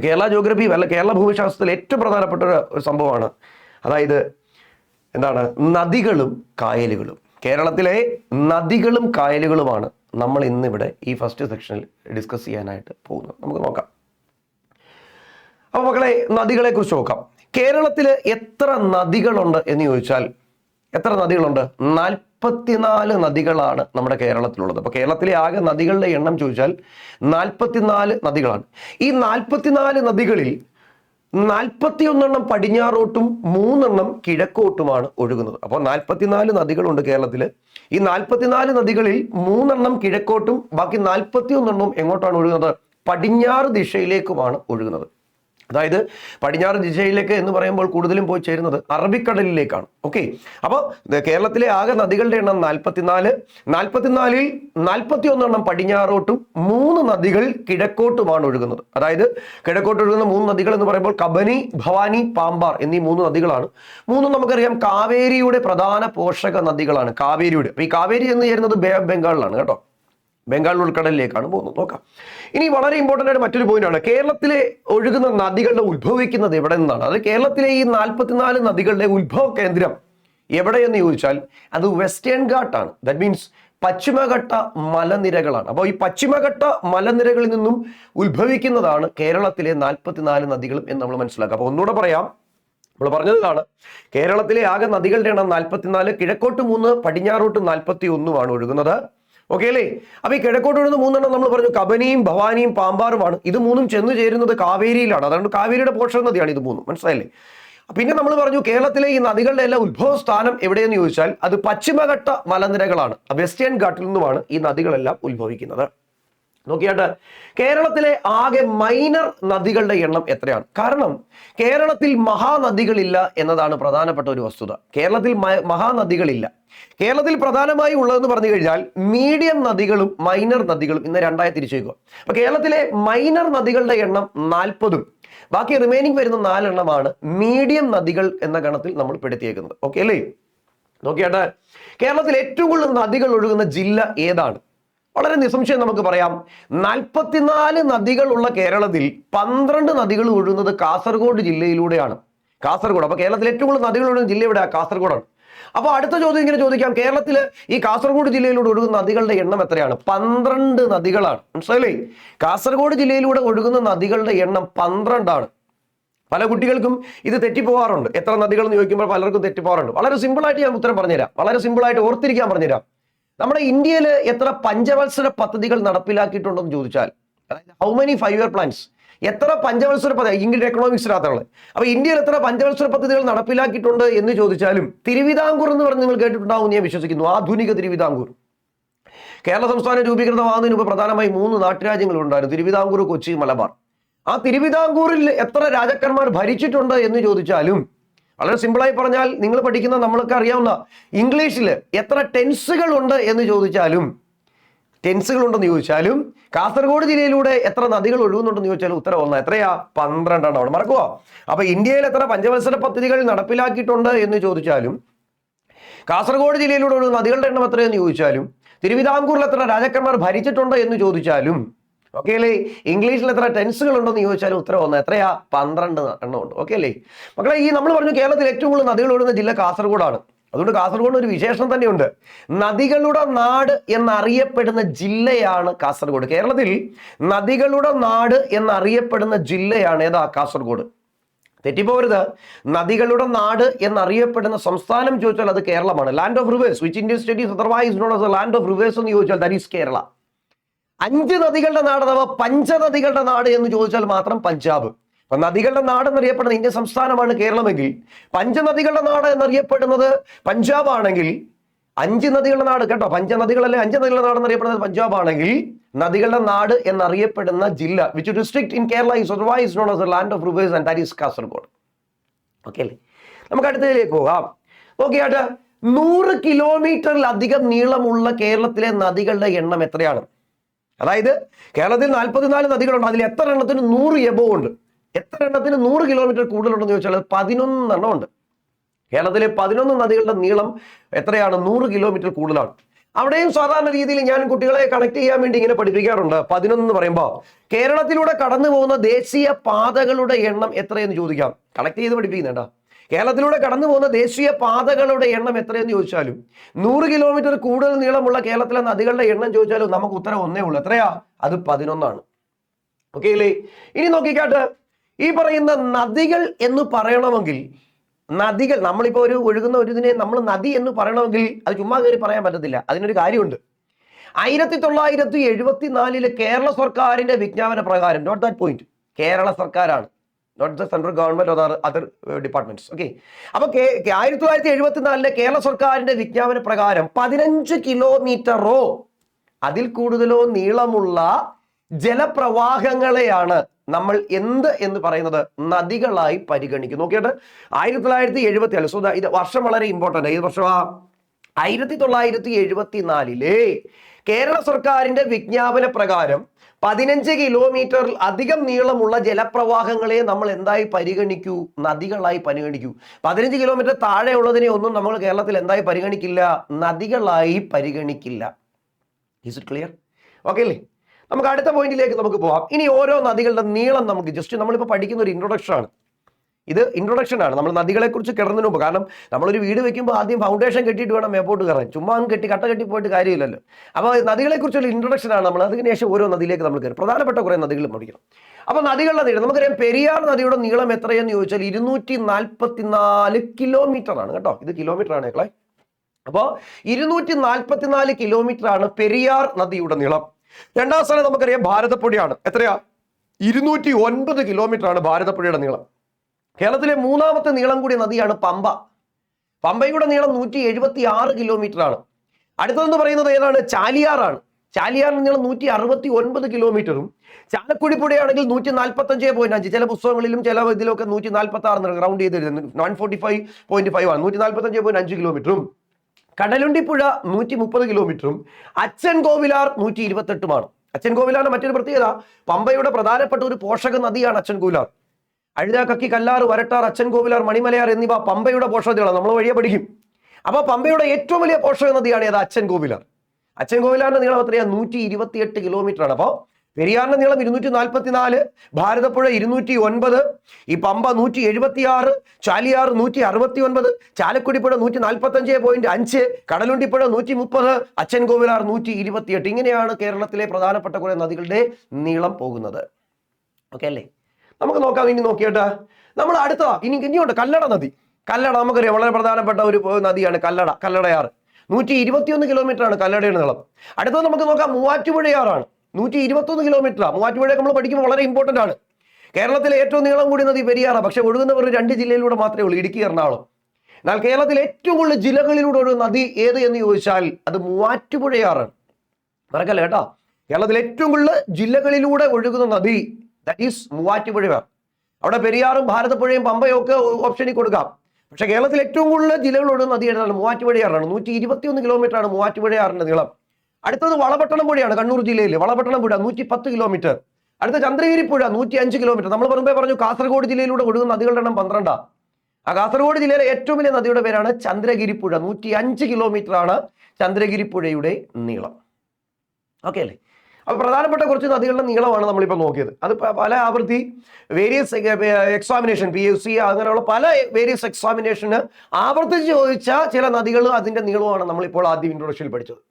Kerala geography അല്ല കേരള ഭൂമിശാസ്ത്രത്തിൽ ഏറ്റവും പ്രധാനപ്പെട്ട ഒരു സംഭവമാണ്. അതായത് എന്താണ്? നദികളും കായലുകളും. കേരളത്തിലെ നദികളും കായലുകളുമാണ് നമ്മൾ ഇന്നിവിടെ ഈ ഫസ്റ്റ് സെക്ഷനിൽ ഡിസ്കസ് ചെയ്യാനായിട്ട് പോകുന്നത്. നമുക്ക് നോക്കാം. അപ്പോൾ മക്കളെ നദികളെ കുറിച്ച് നോക്കാം. കേരളത്തിൽ എത്ര നദികളുണ്ട് എന്ന് ചോദിച്ചാൽ എത്ര നദികളുണ്ട്? നാൽപ്പത്തിനാല് നദികളാണ് നമ്മുടെ കേരളത്തിലുള്ളത്. അപ്പോൾ കേരളത്തിലെ ആകെ നദികളുടെ എണ്ണം ചോദിച്ചാൽ നാൽപ്പത്തിനാല് നദികളാണ്. ഈ നാൽപ്പത്തിനാല് നദികളിൽ നാൽപ്പത്തിയൊന്നെണ്ണം പടിഞ്ഞാറോട്ടും മൂന്നെണ്ണം കിഴക്കോട്ടുമാണ് ഒഴുകുന്നത്. അപ്പോൾ നാൽപ്പത്തിനാല് നദികളുണ്ട് കേരളത്തിൽ ഈ നാൽപ്പത്തിനാല് നദികളിൽ മൂന്നെണ്ണം കിഴക്കോട്ടും ബാക്കി നാൽപ്പത്തിയൊന്നെണ്ണം എങ്ങോട്ടാണ് ഒഴുകുന്നത്? പടിഞ്ഞാറ് ദിശയിലേക്കുമാണ് ഒഴുകുന്നത്. അതായത് പടിഞ്ഞാറ് ദിശയിലേക്ക് എന്ന് പറയുമ്പോൾ കൂടുതലും പോയി ചേരുന്നത് അറബിക്കടലിലേക്കാണ്. ഓക്കെ അപ്പോൾ കേരളത്തിലെ ആകെ നദികളുടെ എണ്ണം നാൽപ്പത്തിനാല് നാൽപ്പത്തിനാലിൽ നാൽപ്പത്തി ഒന്നെണ്ണം പടിഞ്ഞാറോട്ടും മൂന്ന് നദികൾ കിഴക്കോട്ടുമാണ് ഒഴുകുന്നത്. അതായത് കിഴക്കോട്ട് ഒഴുകുന്ന മൂന്ന് നദികൾ എന്ന് പറയുമ്പോൾ കബനി ഭവാനി പാമ്പാർ എന്നീ മൂന്ന് നദികളാണ്. മൂന്നും നമുക്കറിയാം കാവേരിയുടെ പ്രധാന പോഷക നദികളാണ്. കാവേരിയുടെ. ഈ കാവേരി എന്ന് ചേരുന്നത് ബേ ബംഗാളിലാണ് കേട്ടോ. ബംഗാൾ ഉൾക്കടലിലേക്കാണ് പോകുന്നത്. നോക്കാം. ഇനി വളരെ ഇമ്പോർട്ടന്റ് ആയിട്ട് മറ്റൊരു പോയിന്റാണ് കേരളത്തിലെ ഒഴുകുന്ന നദികളുടെ ഉത്ഭവിക്കുന്നത് എവിടെ നിന്നാണ്? അത് കേരളത്തിലെ ഈ നാൽപ്പത്തിനാല് നദികളുടെ ഉത്ഭവ കേന്ദ്രം എവിടെയെന്ന് ചോദിച്ചാൽ അത് വെസ്റ്റേൺ ഘാട്ടാണ് ദാറ്റ് മീൻസ് പശ്ചിമഘട്ട മലനിരകളാണ്. അപ്പോൾ ഈ പശ്ചിമഘട്ട മലനിരകളിൽ നിന്നും ഉത്ഭവിക്കുന്നതാണ് കേരളത്തിലെ നാൽപ്പത്തിനാല് നദികളും എന്ന് നമ്മൾ മനസ്സിലാക്കുക അപ്പോൾ ഒന്നുകൂടെ പറയാം. നമ്മൾ പറഞ്ഞതാണ് കേരളത്തിലെ ആകെ നദികളുടെ എണ്ണം നാൽപ്പത്തിനാല് കിഴക്കോട്ട് മൂന്ന് പടിഞ്ഞാറോട്ട് നാൽപ്പത്തി ഒന്നുമാണ് ഒഴുകുന്നത്. ഓക്കെ അല്ലേ? അപ്പൊ ഈ കിഴക്കോട്ട് വരുന്ന മൂന്നെണ്ണം നമ്മൾ പറഞ്ഞു. കബനിയും ഭവാനിയും പാമ്പാറുമാണ്. ഇത് മൂന്നും ചെന്ന് ചേരുന്നത് കാവേരിയിലാണ്. അതുകൊണ്ട് കാവേരിയുടെ പോഷക നദിയാണ് ഇത് മൂന്നും. മനസ്സിലായില്ലേ? പിന്നെ നമ്മൾ പറഞ്ഞു കേരളത്തിലെ ഈ നദികളുടെ എല്ലാം ഉത്ഭവ സ്ഥാനം എവിടെയെന്ന് ചോദിച്ചാൽ അത് പശ്ചിമഘട്ട മലനിരകളാണ്. വെസ്റ്റേൺ ഘാട്ടിൽ നിന്നുമാണ് ഈ നദികളെല്ലാം ഉത്ഭവിക്കുന്നത്. നോക്കിയാട്ട്. കേരളത്തിലെ ആകെ മൈനർ നദികളുടെ എണ്ണം എത്രയാണ്? കാരണം കേരളത്തിൽ മഹാനദികളില്ല എന്നതാണ് പ്രധാനപ്പെട്ട ഒരു വസ്തുത. കേരളത്തിൽ മഹാനദികളില്ല. കേരളത്തിൽ പ്രധാനമായി ഉള്ളതെന്ന് പറഞ്ഞു കഴിഞ്ഞാൽ മീഡിയം നദികളും മൈനർ നദികളും ഇന്ന് രണ്ടായി തിരിച്ചു വയ്ക്കുക അപ്പൊ കേരളത്തിലെ മൈനർ നദികളുടെ എണ്ണം നാൽപ്പതും ബാക്കി റിമൈനിങ് വരുന്ന നാലെണ്ണമാണ് മീഡിയം നദികൾ എന്ന ഗണത്തിൽ നമ്മൾ പെടുത്തിയേക്കുന്നത്. ഓക്കെ അല്ലേ? നോക്കിയാട്ടെ. കേരളത്തിൽ ഏറ്റവും കൂടുതൽ നദികൾ ഒഴുകുന്ന ജില്ല ഏതാണ്? വളരെ നിസംശയം നമുക്ക് പറയാം. നാൽപ്പത്തിനാല് നദികളുള്ള കേരളത്തിൽ പന്ത്രണ്ട് നദികൾ ഒഴുകുന്നത് കാസർഗോഡ് ജില്ലയിലൂടെയാണ്. കാസർഗോഡ്. അപ്പൊ കേരളത്തിൽ ഏറ്റവും കൂടുതൽ നദികൾ ഒഴുകുന്ന ജില്ല എവിടെയാണ് കാസർഗോഡാണ്. അപ്പൊ അടുത്ത ചോദ്യം ഇങ്ങനെ ചോദിക്കാം. കേരളത്തിൽ ഈ കാസർഗോഡ് ജില്ലയിലൂടെ ഒഴുകുന്ന നദികളുടെ എണ്ണം എത്രയാണ്? പന്ത്രണ്ട് നദികളാണ്. മനസ്സിലായില്ലേ? കാസർഗോഡ് ജില്ലയിലൂടെ ഒഴുകുന്ന നദികളുടെ എണ്ണം പന്ത്രണ്ടാണ്. പല കുട്ടികൾക്കും ഇത് തെറ്റിപ്പോവാറുണ്ട്. എത്ര നദികൾ എന്ന് ചോദിക്കുമ്പോൾ പലർക്കും തെറ്റിപ്പോവാറുണ്ട്. വളരെ സിമ്പിൾ ആയിട്ട് ഞാൻ ഉത്തരം പറഞ്ഞുതരാം. വളരെ സിമ്പിൾ ആയിട്ട് ഓർത്തിരിക്കാൻ പറഞ്ഞുതരാം. നമ്മുടെ ഇന്ത്യയിൽ എത്ര പഞ്ചവത്സര പദ്ധതികൾ നടപ്പിലാക്കിയിട്ടുണ്ടെന്ന് ചോദിച്ചാൽ അതായത് how many five year plans എത്ര പഞ്ചവത്സര പദ്ധതി ഇംഗ്ലീഷ് എക്കണോമിക്സിനകത്തുള്ളത് അപ്പൊ ഇന്ത്യയിൽ എത്ര പഞ്ചവത്സര പദ്ധതികൾ നടപ്പിലാക്കിയിട്ടുണ്ട് എന്ന് ചോദിച്ചാലും തിരുവിതാംകൂർ എന്ന് പറഞ്ഞ് നിങ്ങൾ കേട്ടിട്ടുണ്ടാവും ഞാൻ വിശ്വസിക്കുന്നു. ആധുനിക തിരുവിതാംകൂർ. കേരള സംസ്ഥാനം രൂപീകൃതമാകുന്നതിന് മുമ്പ് പ്രധാനമായി മൂന്ന് നാട്ടുരാജ്യങ്ങളുണ്ടായിരുന്നു തിരുവിതാംകൂർ കൊച്ചി മലബാർ. ആ തിരുവിതാംകൂറിൽ എത്ര രാജാക്കന്മാർ ഭരിച്ചിട്ടുണ്ട് എന്ന് ചോദിച്ചാലും വളരെ സിമ്പിളായി പറഞ്ഞാൽ നിങ്ങൾ പഠിക്കുന്ന നമ്മൾക്ക് അറിയാവുന്ന ഇംഗ്ലീഷിൽ എത്ര ടെൻസുകൾ ഉണ്ട് എന്ന് ചോദിച്ചാലും ടെൻസുകൾ ഉണ്ടെന്ന് ചോദിച്ചാലും കാസർഗോഡ് ജില്ലയിലൂടെ എത്ര നദികൾ ഒഴുകുന്നുണ്ടെന്ന് ചോദിച്ചാലും ഉത്തരം ഒന്ന് എത്രയാ? പന്ത്രണ്ടെണ്ണം അവിടെ. മറക്കുക. അപ്പൊ ഇന്ത്യയിൽ എത്ര പഞ്ചവത്സര പദ്ധതികൾ നടപ്പിലാക്കിയിട്ടുണ്ട് എന്ന് ചോദിച്ചാലും കാസർഗോഡ് ജില്ലയിലൂടെ ഒഴുകുന്ന നദികളുടെ എണ്ണം എത്രയെന്ന് ചോദിച്ചാലും തിരുവിതാംകൂറിൽ എത്ര രാജാക്കന്മാർ ഭരിച്ചിട്ടുണ്ട് എന്ന് ചോദിച്ചാലും ഓക്കെ അല്ലേ? ഇംഗ്ലീഷിൽ എത്ര ടെൻസുകൾ ഉണ്ടെന്ന് ചോദിച്ചാൽ ഉത്തരം ഒന്ന് എത്രയാ? പന്ത്രണ്ട് എണ്ണം ഉണ്ട്. ഓക്കെ അല്ലേ? മക്കളെ ഈ നമ്മൾ പറഞ്ഞു കേരളത്തിൽ ഏറ്റവും കൂടുതൽ നദികൾ ഒഴുകുന്ന ജില്ല കാസർഗോഡാണ്. അതുകൊണ്ട് കാസർഗോഡ് ഒരു വിശേഷം തന്നെയുണ്ട്. നദികളുടെ നാട് എന്നറിയപ്പെടുന്ന ജില്ലയാണ് കാസർഗോഡ്. കേരളത്തിൽ നദികളുടെ നാട് എന്നറിയപ്പെടുന്ന ജില്ലയാണ് ഏതാ? കാസർഗോഡ്. തെറ്റിപ്പോരുത് നദികളുടെ നാട് എന്നറിയപ്പെടുന്ന സംസ്ഥാനം ചോദിച്ചാൽ അത് കേരളമാണ്. Land of rivers which Indian state otherwise known as land of rivers എന്ന് ചോദിച്ചാൽ ദാറ്റ് ഈസ് കേരള. അഞ്ച് നദികളുടെ നാട് അഥവാ പഞ്ചനദികളുടെ നാട് എന്ന് ചോദിച്ചാൽ മാത്രം പഞ്ചാബ്. അപ്പൊ നദികളുടെ നാട് എന്നറിയപ്പെടുന്ന ഇന്ത്യൻ സംസ്ഥാനമാണ് കേരളമെങ്കിൽ പഞ്ചനദികളുടെ നാട് എന്നറിയപ്പെടുന്നത് പഞ്ചാബ് ആണെങ്കിൽ അഞ്ച് നദികളുടെ നാട് കേട്ടോ. പഞ്ചനദികളല്ലേ? അഞ്ച് നദികളുടെ നാട് എന്നറിയപ്പെടുന്നത് പഞ്ചാബ് ആണെങ്കിൽ നദികളുടെ നാട് എന്നറിയപ്പെടുന്ന ജില്ല which district in Kerala is otherwise known as land of rivers and that is Kasaragod okay അല്ലേ? നമുക്ക് അടുത്തതിലേക്ക് പോകാം. ഓക്കെ ആട്ടെ നൂറ് കിലോമീറ്ററിലധികം നീളമുള്ള കേരളത്തിലെ നദികളുടെ എണ്ണം എത്രയാണ്? അതായത് കേരളത്തിൽ നാൽപ്പത്തിനാല് നദികളുണ്ട്. അതിൽ എത്ര എണ്ണത്തിന് നൂറ് എബോ ഉണ്ട്? എത്ര എണ്ണത്തിന് നൂറ് കിലോമീറ്റർ കൂടുതലുണ്ടെന്ന് ചോദിച്ചാൽ അത് പതിനൊന്നെണ്ണം ഉണ്ട്. കേരളത്തിലെ പതിനൊന്ന് നദികളുടെ നീളം എത്രയാണ്? നൂറ് കിലോമീറ്റർ കൂടുതലാണ്. അവിടെയും സാധാരണ രീതിയിൽ ഞാൻ കുട്ടികളെ കണക്ട് ചെയ്യാൻ വേണ്ടി ഇങ്ങനെ പഠിപ്പിക്കാറുണ്ട്. പതിനൊന്ന് എന്ന് പറയുമ്പോൾ കേരളത്തിലൂടെ കടന്നു പോകുന്ന ദേശീയ പാതകളുടെ എണ്ണം എത്രയെന്ന് ചോദിക്കാം. കണക്ട് ചെയ്ത് പഠിപ്പിക്കുന്നുണ്ടോ? കേരളത്തിലൂടെ കടന്നു പോകുന്ന ദേശീയ പാതകളുടെ എണ്ണം എത്രയെന്ന് ചോദിച്ചാലും നൂറ് കിലോമീറ്റർ കൂടുതൽ നീളമുള്ള കേരളത്തിലെ നദികളുടെ എണ്ണം ചോദിച്ചാലും നമുക്ക് ഉത്തരം ഒന്നേ ഉള്ളൂ. എത്രയാ? അത് പതിനൊന്നാണ്. ഓക്കെ അല്ലേ? ഇനി നോക്കിക്കാട്ട്. ഈ പറയുന്ന നദികൾ എന്ന് പറയണമെങ്കിൽ നദികൾ നമ്മളിപ്പോൾ ഒരു ഒഴുകുന്ന ഒരു ഇതിനെ നമ്മൾ നദി എന്ന് പറയണമെങ്കിൽ അത് ചുമ്മാ കയറി പറയാൻ പറ്റത്തില്ല. അതിനൊരു കാര്യമുണ്ട്. ആയിരത്തി തൊള്ളായിരത്തി എഴുപത്തി നാലിലെ കേരള സർക്കാരിന്റെ വിജ്ഞാപന പ്രകാരം നോട്ട് ദാറ്റ് പോയിന്റ് കേരള സർക്കാരാണ്. Not the central government other other departments okay അപ്പൊ ആയിരത്തി തൊള്ളായിരത്തി എഴുപത്തി നാലിലെ കേരള സർക്കാരിന്റെ വിജ്ഞാപന പ്രകാരം പതിനഞ്ച് കിലോമീറ്ററോ അതിൽ കൂടുതലോ നീളമുള്ള ജലപ്രവാഹങ്ങളെയാണ് നമ്മൾ എന്ത് എന്ന് പറയുന്നത് നദികളായി പരിഗണിക്കും നോക്കിയിട്ട് ആയിരത്തി തൊള്ളായിരത്തി എഴുപത്തി നാല് സോ ഇത് വർഷം വളരെ ഇമ്പോർട്ടന്റ് ഏത് വർഷമാ? ആയിരത്തി തൊള്ളായിരത്തി എഴുപത്തി നാലിലെ കേരള സർക്കാരിന്റെ വിജ്ഞാപന പ്രകാരം പതിനഞ്ച് കിലോമീറ്റർ അധികം നീളമുള്ള ജലപ്രവാഹങ്ങളെ നമ്മൾ എന്തായി പരിഗണിക്കൂ? നദികളായി പരിഗണിക്കൂ. പതിനഞ്ച് കിലോമീറ്റർ താഴെ ഉള്ളതിനെ ഒന്നും നമ്മൾ കേരളത്തിൽ എന്തായി പരിഗണിക്കില്ല? നദികളായി പരിഗണിക്കില്ല. ഈസ് ഇറ്റ് ക്ലിയർ ഓക്കെ അല്ലേ? നമുക്ക് അടുത്ത പോയിന്റിലേക്ക് നമുക്ക് പോവാം. ഇനി ഓരോ നദികളുടെ നീളം നമുക്ക് ജസ്റ്റ് നമ്മളിപ്പോൾ പഠിക്കുന്ന ഒരു ഇൻട്രൊഡക്ഷൻ ആണ്. ഇത് ഇൻട്രൊഡക്ഷൻ ആണ്. നമ്മൾ നദികളെക്കുറിച്ച് കിടന്നതിന് മുമ്പ്. കാരണം നമ്മളൊരു വീട് വെക്കുമ്പോൾ ആദ്യം ഫൗണ്ടേഷൻ കെട്ടിയിട്ട് വേണം മേപ്പോട്ട് കയറാൻ. ചുമ്മാ അങ്ങ് കെട്ടി കട്ട കെട്ടി പോയിട്ട് കാര്യമില്ലല്ലോ. അപ്പോൾ നദികളെ കുറിച്ചുള്ള ഇൻട്രൊഡക്ഷൻ ആണ് നമ്മൾ. അതിന് ശേഷം ഓരോ നദിയിലേക്ക് നമ്മൾ കയറും. പ്രധാനപ്പെട്ട കുറേ നദികൾ പഠിക്കണം. അപ്പോൾ നദികളുടെ നീളം നമുക്കറിയാം പെരിയാർ നദിയുടെ നീളം എത്രയെന്ന് ചോദിച്ചാൽ ഇരുന്നൂറ്റി നാൽപ്പത്തിനാല് കിലോമീറ്റർ ആണ് കേട്ടോ. ഇത് കിലോമീറ്റർ ആണ് ഞങ്ങളെ അപ്പോൾ ഇരുന്നൂറ്റി നാൽപ്പത്തിനാല് കിലോമീറ്റർ ആണ് പെരിയാർ നദിയുടെ നീളം. രണ്ടാം സ്ഥാനം നമുക്കറിയാം ഭാരതപ്പുഴയാണ്. എത്രയാ? ഇരുന്നൂറ്റി ഒൻപത് കിലോമീറ്റർ ആണ് ഭാരതപ്പുഴയുടെ നീളം. കേരളത്തിലെ മൂന്നാമത്തെ നീളം കൂടിയ നദിയാണ് പമ്പ. പമ്പയുടെ നീളം നൂറ്റി എഴുപത്തി ആറ് കിലോമീറ്റർ ആണ് അടുത്തതെന്ന് പറയുന്നത് ഏതാണ്? ചാലിയാറാണ്. ചാലിയാറിന് നീളം നൂറ്റി അറുപത്തി ഒൻപത് കിലോമീറ്ററും ചാലക്കുടി പുഴയാണെങ്കിൽ നൂറ്റി നാൽപ്പത്തി അഞ്ചേ. പോയിന്റ് അഞ്ച് ചില പുസ്തകങ്ങളിലും ചില ഇതിലൊക്കെ നൂറ്റി നാൽപ്പത്തി ആറ് റൗണ്ട് ചെയ്ത് എഴുതുന്നു one forty five point five ആണ്. നൂറ്റി നാൽപ്പത്തി അഞ്ച് പോയിന്റ് അഞ്ച് കിലോമീറ്ററും. കടലുണ്ടിപ്പുഴ നൂറ്റി മുപ്പത് കിലോമീറ്ററും. അച്ഛൻ കോവിലാർ നൂറ്റി ഇരുപത്തെട്ടുമാണ് അച്ഛൻ കോവിലാറിന്റെ മറ്റൊരു പ്രത്യേകത പമ്പയുടെ പ്രധാനപ്പെട്ട ഒരു പോഷക നദിയാണ് അച്ഛൻ കോവിലാർ. അഴുത കല്ലാർ വരട്ടാർ അച്ഛൻ കോവിലാർ മണിമലയാർ എന്നിവ പമ്പയുടെ പോഷകതയാണ് നമ്മൾ വഴിയെ പഠിക്കും. അപ്പോൾ പമ്പയുടെ ഏറ്റവും വലിയ പോഷക നദിയാണ് ഏത്? അച്ഛൻ കോവിലാർ അച്ഛൻ കോവിലാറിന്റെ നീളം എത്രയാണ് നൂറ്റി ഇരുപത്തിയെട്ട് കിലോമീറ്റർ ആണ് അപ്പോൾ പെരിയാറിന്റെ നീളം ഇരുന്നൂറ്റി നാൽപ്പത്തി നാല് ഭാരതപ്പുഴ ഇരുന്നൂറ്റി ഒൻപത് ഈ പമ്പ നൂറ്റി എഴുപത്തി ആറ് ചാലിയാർ നൂറ്റി അറുപത്തി ഒൻപത് ചാലക്കുടിപ്പുഴ നൂറ്റി നാൽപ്പത്തി അഞ്ച് പോയിന്റ് അഞ്ച് കടലുണ്ടിപ്പുഴ നൂറ്റി മുപ്പത് അച്ഛൻ കോവിലാർ നൂറ്റി ഇരുപത്തിയെട്ട് ഇങ്ങനെയാണ് കേരളത്തിലെ പ്രധാനപ്പെട്ട കുറെ നദികളുടെ നീളം പോകുന്നത്. ഓക്കെ അല്ലേ? നമുക്ക് നോക്കാം ഇനി നോക്കിയേട്ടാ. നമ്മൾ അടുത്ത ഇനി ഇനിയുണ്ട് കല്ലട നദി. കല്ലട നമുക്കറിയാം വളരെ പ്രധാനപ്പെട്ട ഒരു നദിയാണ് കല്ലട കല്ലടയാറ്. നൂറ്റി ഇരുപത്തിയൊന്ന് കിലോമീറ്റർ ആണ് കല്ലടയുടെ നീളം. അടുത്തത് നമുക്ക് നോക്കാം മൂവാറ്റുപുഴയാറാണ്. നൂറ്റി ഇരുപത്തൊന്ന് കിലോമീറ്റർ മൂവാറ്റുപുഴയൊക്കെ നമ്മൾ പഠിക്കുമ്പോൾ വളരെ ഇമ്പോർട്ടന്റ് ആണ്. കേരളത്തിലെ ഏറ്റവും നീളം കൂടിയ നദി പെരിയാറാണ് പക്ഷെ ഒഴുകുന്ന ഒരു രണ്ട് ജില്ലയിലൂടെ മാത്രമേ ഉള്ളൂ ഇടുക്കി എറണാകുളം. എന്നാൽ കേരളത്തിലെ ഏറ്റവും കൂടുതൽ ജില്ലകളിലൂടെ ഒരു നദി ഏത് എന്ന് ചോദിച്ചാൽ അത് മൂവാറ്റുപുഴയാറാണ്. മറക്കല്ല കേട്ടോ? കേരളത്തിലെ ഏറ്റവും കൂടുതൽ ജില്ലകളിലൂടെ ഒഴുകുന്ന നദി ദാറ്റ് ഈസ് മൂവാറ്റുപുഴ അവിടെ പെരിയാറും ഭാരതപ്പുഴയും പമ്പയും ഒക്കെ ഓപ്ഷനിൽ കൊടുക്കാം. പക്ഷേ കേരളത്തിൽ ഏറ്റവും കൂടുതൽ ജില്ലകളോട് നദി ഏതാണ് മൂവാറ്റുപുഴയാറാണ് നൂറ്റി ഇരുപത്തിയൊന്ന് കിലോമീറ്റർ ആണ് മൂവാറ്റുപുഴയാറിന്റെ നീളം. അടുത്തത് വളപട്ടണം പുഴയാണ് കണ്ണൂർ ജില്ലയിൽ വളപട്ടണം പുഴ നൂറ്റി പത്ത് കിലോമീറ്റർ അടുത്ത ചന്ദ്രഗിരി പുഴ നൂറ്റി അഞ്ച് കിലോമീറ്റർ നമ്മൾ മുമ്പേ പറഞ്ഞു കാസർഗോഡ് ജില്ലയിലൂടെ ഒഴുകുന്ന നദികളുടെ എണ്ണം പന്ത്രണ്ടാണ് ആ കാസർഗോഡ് ജില്ലയിലെ ഏറ്റവും വലിയ നദിയുടെ പേരാണ് ചന്ദ്രഗിരി പുഴ. നൂറ്റി അഞ്ച് കിലോമീറ്റർ ആണ് ചന്ദ്രഗിരി പുഴയുടെ നീളം. ഓക്കെ അല്ലേ? അപ്പോൾ പ്രധാനപ്പെട്ട കുറച്ച് നദികളുടെ നീളമാണ് നമ്മളിപ്പോൾ നോക്കിയത്. അത് പല ആവൃത്തി various examination P S C അങ്ങനെയുള്ള പല വേരിയസ് എക്സാമിനേഷന് ആവർത്തിച്ച് ചോദിച്ച ചില നദികൾ അതിന്റെ നീളമാണ് നമ്മളിപ്പോൾ ആദ്യം ഇൻട്രൊഡക്ഷനിൽ പഠിച്ചത്.